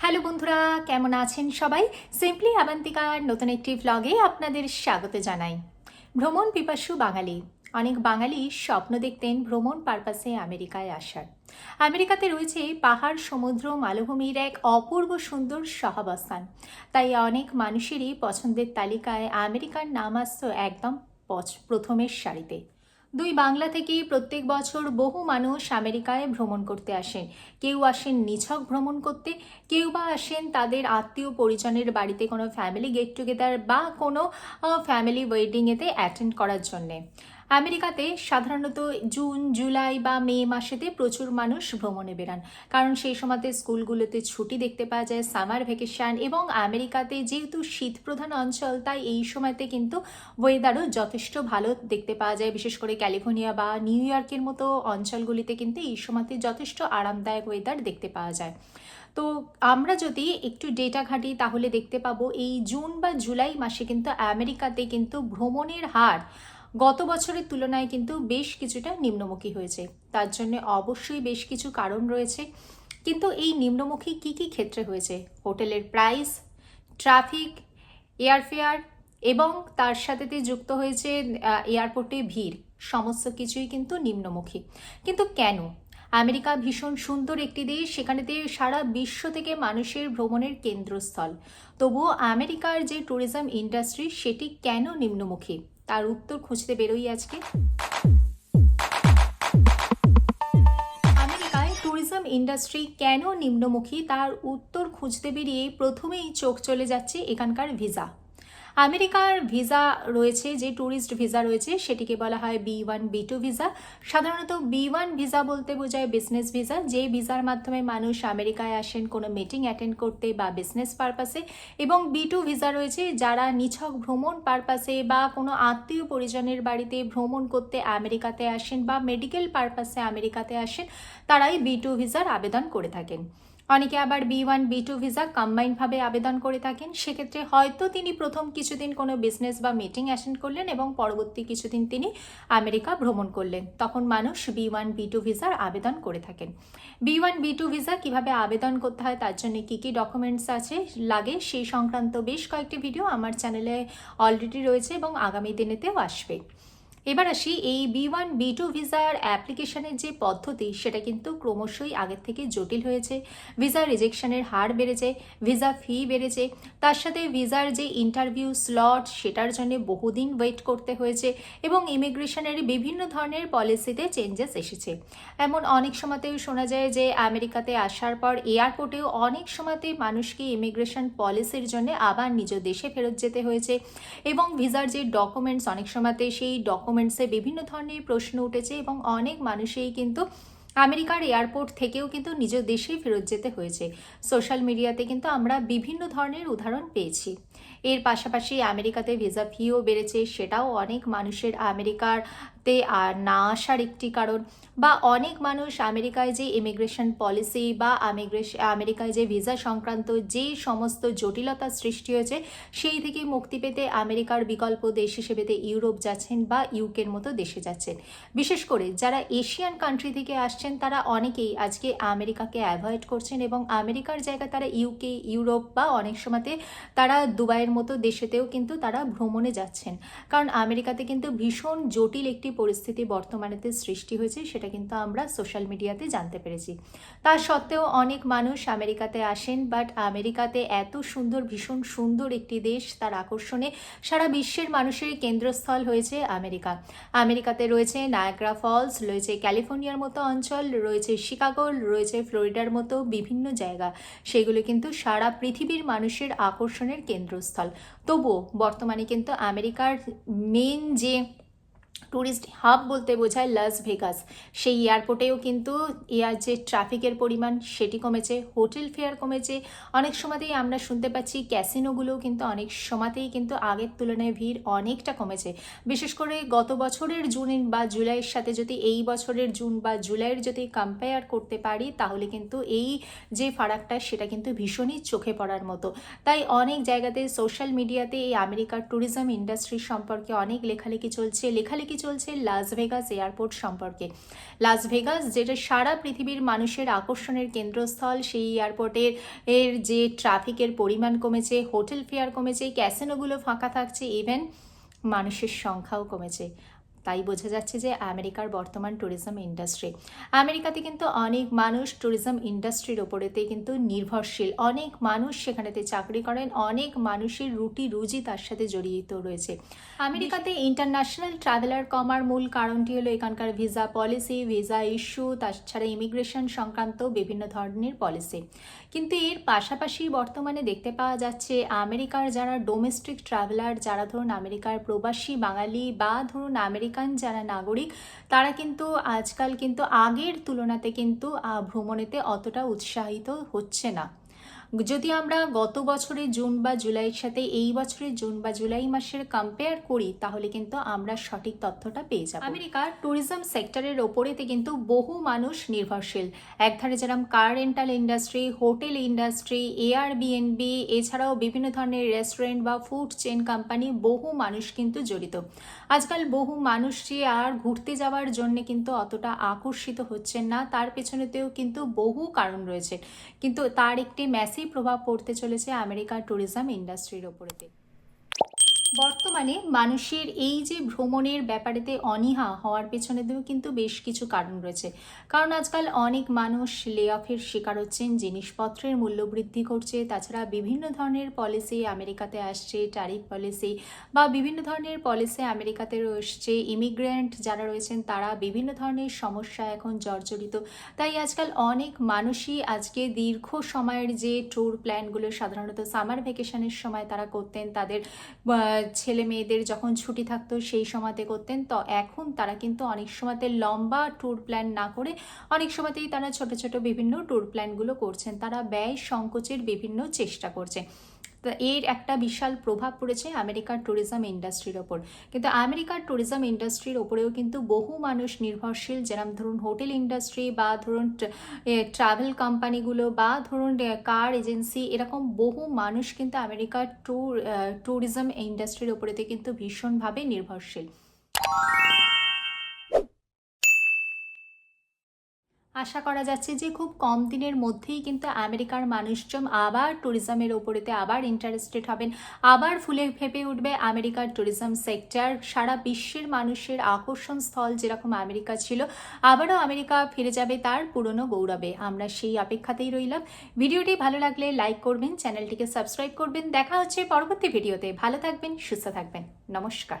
Hello বন্ধুরা, কেমন আছেন সবাই? সিম্পলি আবান্তিকার নতুন একটি ভ্লগে আপনাদের স্বাগত জানাই। ভ্রমণ পিপাসু বাঙালি। অনেক বাঙালি স্বপ্ন দেখতেন ভ্রমণ পারপাসে আমেরিকায় আসার। আমেরিকাতে রয়েছে পাহাড়, সমুদ্র, মালভূমির এক অপূর্ব সুন্দর সহাবস্থান। তাই অনেক মানুষেরই পছন্দের তালিকায় আমেরিকার নাম আসত একদম প্রথমের সারিতে। দুই বাংলা থেকে প্রত্যেক বছর বহু মানুষ আমেরিকায় ভ্রমণ করতে আসেন। কেউ আসেন নিছক ভ্রমণ করতে, কেউ বা আসেন তাদের আত্মীয় পরিজনের বাড়িতে কোনো ফ্যামিলি গেট টুগেদার বা কোনো ফ্যামিলি ওয়েডিংয়েতে অ্যাটেন্ড করার জন্যে। আমেরিকাতে সাধারণত জুন, জুলাই বা মে মাসেতে প্রচুর মানুষ ভ্রমণে বেরান। কারণ সেই সময়তে স্কুলগুলোতে ছুটি দেখতে পাওয়া যায়, সামার ভ্যাকেশন এবং আমেরিকাতে যেহেতু শীতপ্রধান অঞ্চল, তাই এই সময়তে কিন্তু ওয়েদারও যথেষ্ট ভালো দেখতে পাওয়া যায়। বিশেষ করে ক্যালিফোর্নিয়া বা নিউ ইয়র্কের মতো অঞ্চলগুলিতে কিন্তু এই সময়তে যথেষ্ট আরামদায়ক ওয়েদার দেখতে পাওয়া যায়। তো আমরা যদি একটু ডেটা ঘাঁটি, তাহলে দেখতে পাবো এই জুন বা জুলাই মাসে কিন্তু আমেরিকাতে কিন্তু ভ্রমণের হার গত বছরের তুলনায় কিন্তু বেশ কিছুটা নিম্নমুখী হয়েছে। তার জন্য অবশ্যই বেশ কিছু কারণ রয়েছে। কিন্তু এই নিম্নমুখী কি কি ক্ষেত্রে হয়েছে? হোটেলের প্রাইস, ট্রাফিক, এয়ারফেয়ার এবং তার সাথেতে যুক্ত হয়েছে এয়ারপোর্টে ভিড়। সমস্ত কিছুই কিন্তু নিম্নমুখী। কিন্তু কেন? আমেরিকা ভীষণ সুন্দর একটি দেশ। সেখানেতে সারা বিশ্ব থেকে মানুষের ভ্রমণের কেন্দ্রস্থল। তবুও আমেরিকার যে ট্যুরিজম ইন্ডাস্ট্রি সেটি কেন নিম্নমুখী? তার উত্তর খুঁজতে বেরোই আজকে। ট্যুরিজম ইন্ডাস্ট্রি কেন নিম্নমুখী? তার উত্তর খুঁজতে বেরিয়ে প্রথমেই চোখ চলে যাচ্ছে এখানকার ভিসা আমেরিকার ভিসা রয়েছে, যে ট্যুরিস্ট ভিসা রয়েছে, সেটিকে বলা হয় B one, B two visa. সাধারণত বি ওয়ান ভিসা বলতে বোঝায় বিজনেস ভিসা যে ভিসার মাধ্যমে মানুষ আমেরিকায় আসেন, কোনো মিটিং অ্যাটেন্ড করতে বা বিজনেস পারপাসে এবং বি টু ভিসা রয়েছে, যারা নিছক ভ্রমণ পারপাসে বা কোনো আত্মীয় পরিজনের বাড়িতে ভ্রমণ করতে আমেরিকাতে আসেন বা মেডিকেল পারপাসে আমেরিকাতে আসেন, তারাই বি টু ভিসার আবেদন করে থাকেন। অনেকে আবার B one, B two visa কম্বাইনভাবে আবেদন করে থাকেন। সেক্ষেত্রে হয়তো তিনি প্রথম কিছুদিন কোনো বিজনেস বা মিটিং অ্যাটেন্ড করলেন এবং পরবর্তী কিছুদিন তিনি আমেরিকা ভ্রমণ করলেন। তখন মানুষ বি ওয়ান, বি টু ভিসার আবেদন করে থাকেন। B one, B two visa কীভাবে আবেদন করতে হয়, তার জন্য কী কী ডকুমেন্টস আছে, লাগে সেই সংক্রান্ত বেশ কয়েকটি ভিডিও আমার চ্যানেলে অলরেডি রয়েছে এবং আগামী দিনেতেও আসবে। এবার আসি এই বি ওয়ান বি টু ভিসার অ্যাপ্লিকেশনের যে পদ্ধতি, সেটা কিন্তু ক্রমশই আগের থেকে জটিল হয়েছে। ভিসা রিজেকশনের হার বেড়েছে, ভিসা ফি বেড়েছে। তার সাথে ভিসার যে ইন্টারভিউ স্লট, সেটার জন্য বহুদিন ওয়েট করতে হয়েছে এবং ইমিগ্রেশনের বিভিন্ন ধরনের পলিসিতে চেঞ্জেস এসেছে। এমন অনেক সময়তেও শোনা যায় যে, আমেরিকাতে আসার পর এয়ারপোর্টেও অনেক সময়তে মানুষকে ইমিগ্রেশন পলিসির জন্য আবার নিজ দেশে ফেরত যেতে হয়েছে এবং ভিসার যে ডকুমেন্টস, অনেক সময়তে সেই ডকুমেন্টসে বিভিন্ন ধরনের প্রশ্ন উঠেছে এবং অনেক মানুষেই কিন্তু আমেরিকার এয়ারপোর্ট থেকেও কিন্তু নিজ দেশেই ফেরত যেতে হয়েছে। সোশ্যাল মিডিয়াতে কিন্তু আমরা বিভিন্ন ধরনের উদাহরণ পেয়েছি। এর পাশাপাশি আমেরিকাতে ভিসা ফিও বেড়েছে, সেটাও অনেক মানুষের আমেরিকাতে আর না আসার একটি কারণ। বা অনেক মানুষ আমেরিকায় যে ইমিগ্রেশন পলিসি বা আমেরিকায় যে ভিসা সংক্রান্ত যে সমস্ত জটিলতা সৃষ্টি হয়েছে, সেই থেকে মুক্তি পেতে আমেরিকার বিকল্প দেশ হিসেবেতে ইউরোপ যাচ্ছেন বা ইউকের মতো দেশে যাচ্ছেন। বিশেষ করে যারা এশিয়ান কান্ট্রি থেকে আসছেন, তারা অনেকেই আজকে আমেরিকাকে অ্যাভয়েড করছেন এবং আমেরিকার জায়গায় তারা ইউকে ইউরোপ বা অনেক সময়তে তারা দুবাইয়ের মতো দেশেতেও কিন্তু তারা ভ্রমণে যাচ্ছেন। কারণ আমেরিকাতে কিন্তু ভীষণ জটিল একটি পরিস্থিতি বর্তমানেতে সৃষ্টি হয়েছে, সেটা কিন্তু আমরা সোশ্যাল মিডিয়াতে জানতে পেরেছি। তা সত্ত্বেও অনেক মানুষ আমেরিকাতে আসেন, বাট আমেরিকাতে এত সুন্দর, ভীষণ সুন্দর একটি দেশ, তার আকর্ষণে সারা বিশ্বের মানুষের কেন্দ্রস্থল হয়েছে আমেরিকা। আমেরিকাতে রয়েছে নায়াগ্রা ফলস, রয়েছে ক্যালিফোর্নিয়ার মতো অঞ্চল, রয়েছে শিকাগো, রয়েছে ফ্লোরিডার মতো বিভিন্ন জায়গা। সেগুলো কিন্তু সারা পৃথিবীর মানুষের আকর্ষণের কেন্দ্রস্থল। তবুও বর্তমানে কিন্তু আমেরিকার মেন যে ট্যুরিস্ট হাব বলতে বোঝায় লাস ভেগাস সেই এয়ারপোর্টেও কিন্তু এয়ার যে ট্রাফিকের পরিমাণ, সেটি কমেছে হোটেল ফেয়ার কমেছে। অনেক সময়তেই আমরা শুনতে পাচ্ছি ক্যাসিনোগুলোও কিন্তু অনেক সময়তেই কিন্তু আগের তুলনায় ভিড় অনেকটা কমেছে। বিশেষ করে গত বছরের জুন বা জুলাইয়ের সাথে যদি এই বছরের জুন বা জুলাইয়ের যদি কম্পেয়ার করতে পারি, তাহলে কিন্তু এই যে ফারাকটা, সেটা কিন্তু ভীষণই চোখে পড়ার মতো। তাই অনেক জায়গাতে সোশ্যাল মিডিয়াতে এই আমেরিকার ট্যুরিজম ইন্ডাস্ট্রি সম্পর্কে অনেক লেখালেখি চলছে। লেখালেখি চলছে লাস ভেগাস এয়ারপোর্ট সম্পর্কে। লাস ভেগাস যেটা সারা পৃথিবীর মানুষের আকর্ষণের কেন্দ্রস্থল, সেই এয়ারপোর্টের এর যে ট্রাফিকের পরিমাণ কমেছে হোটেল ফেয়ার কমেছে ক্যাসিনোগুলো ফাঁকা থাকছে ইভেন মানুষের সংখ্যাও কমেছে। তাই বোঝা যাচ্ছে যে আমেরিকার বর্তমান ট্যুরিজম ইন্ডাস্ট্রি আমেরিকাতে কিন্তু অনেক মানুষ ট্যুরিজম ইন্ডাস্ট্রির ওপরেতে কিন্তু নির্ভরশীল। অনেক মানুষ সেখানেতে চাকরি করেন, অনেক মানুষের রুটি রুজি তার সাথে জড়িত রয়েছে। আমেরিকাতে ইন্টারন্যাশনাল ট্রাভেলার কমার মূল কারণটি হলো এখানকার ভিসা পলিসি ভিসা ইস্যু তাছাড়া ইমিগ্রেশন সংক্রান্ত বিভিন্ন ধরনের পলিসি কিন্তু এর পাশাপাশি বর্তমানে দেখতে পাওয়া যাচ্ছে আমেরিকার যারা ডোমেস্টিক ট্রাভেলার যারা ধরুন আমেরিকার প্রবাসী বাঙালি বা ধরুন আমেরিকান যারা নাগরিক, তারা কিন্তু আজকাল কিন্তু আগের তুলনাতে কিন্তু ভ্রমণেতে অতটা উৎসাহিত হচ্ছে না। যদি আমরা গত বছরের জুন বা জুলাইয়ের সাথে এই বছরের জুন বা জুলাই মাসের কম্পেয়ার করি, তাহলে কিন্তু আমরা সঠিক তথ্যটা পেয়ে যাব। আমেরিকার ট্যুরিজম সেক্টরের ওপরেতে কিন্তু বহু মানুষ নির্ভরশীল। একধারে যেরকম car rental industry hotel industry Airbnb এছাড়াও বিভিন্ন ধরনের রেস্টুরেন্ট বা ফুড চেন কোম্পানি বহু মানুষ কিন্তু জড়িত। আজকাল বহু মানুষ যে আর ঘুরতে যাওয়ার জন্য কিন্তু অতটা আকর্ষিত হচ্ছেন না, তার পেছনেতেও কিন্তু বহু কারণ রয়েছে। কিন্তু তার একটি ম্যাসিভ প্রভাব পড়তে চলেছে আমেরিকার ট্যুরিজম ইন্ডাস্ট্রির ওপরেতে। বর্তমানে মানুষের এই যে ভ্রমণের ব্যাপারেতে অনীহা হওয়ার পেছনেতেও কিন্তু বেশ কিছু কারণ রয়েছে। কারণ আজকাল অনেক মানুষ লে অফের শিকার হচ্ছেন, জিনিসপত্রের মূল্য বৃদ্ধি করছে, তাছাড়া বিভিন্ন ধরনের পলিসি আমেরিকাতে আসছে ট্যারিফ পলিসি বা বিভিন্ন ধরনের পলিসি আমেরিকাতে রয়েছে ইমিগ্রেন্ট যারা রয়েছেন তারা বিভিন্ন ধরনের সমস্যা এখন জর্জরিত। তাই আজকাল অনেক মানুষই আজকে দীর্ঘ সময়ের যে ট্যুর প্ল্যানগুলো সাধারণত সামার ভ্যাকেশনের সময় তারা করতেন, তাদের ছেলে মেয়েদের যখন ছুটি থাকতো, সেই সময়তে করতেন। তো এখন তারা কিন্তু অনেক সময়তে লম্বা ট্যুর প্ল্যান না করে অনেক সময়তেই তারা ছোট ছোট বিভিন্ন ট্যুর প্ল্যানগুলো করছেন। তারা ব্যয় সংকোচের বিভিন্ন চেষ্টা করছে। তো এর একটা বিশাল প্রভাব পড়েছে আমেরিকার ট্যুরিজম ইন্ডাস্ট্রির ওপর। কিন্তু আমেরিকার ট্যুরিজম ইন্ডাস্ট্রির ওপরেও কিন্তু বহু মানুষ নির্ভরশীল। যেরকম ধরুন হোটেল ইন্ডাস্ট্রি বা ধরুন ট্রাভেল কোম্পানিগুলো বা ধরুন কার এজেন্সি এরকম বহু মানুষ কিন্তু আমেরিকার ট্যুর ট্যুরিজম ইন্ডাস্ট্রির ওপরেতে কিন্তু ভীষণভাবে নির্ভরশীল। আশা করা যাচ্ছে যে খুব কম দিনের মধ্যেই কিন্তু আমেরিকার মানুষজন আবার ট্যুরিজমের ওপরেতে আবার ইন্টারেস্টেড হবেন। আবার ফুলে ফেপে উঠবে আমেরিকার ট্যুরিজম সেক্টর সারা বিশ্বের মানুষের আকর্ষণ স্থল যেরকম আমেরিকা ছিল, আবারও আমেরিকা ফিরে যাবে তার পুরনো গৌরবে। আমরা সেই অপেক্ষাতেই রইলাম। ভিডিওটি ভালো লাগলে লাইক করবেন, চ্যানেলটিকে সাবস্ক্রাইব করবেন। দেখা হচ্ছে পরবর্তী ভিডিওতে। ভালো থাকবেন, সুস্থ থাকবেন। নমস্কার।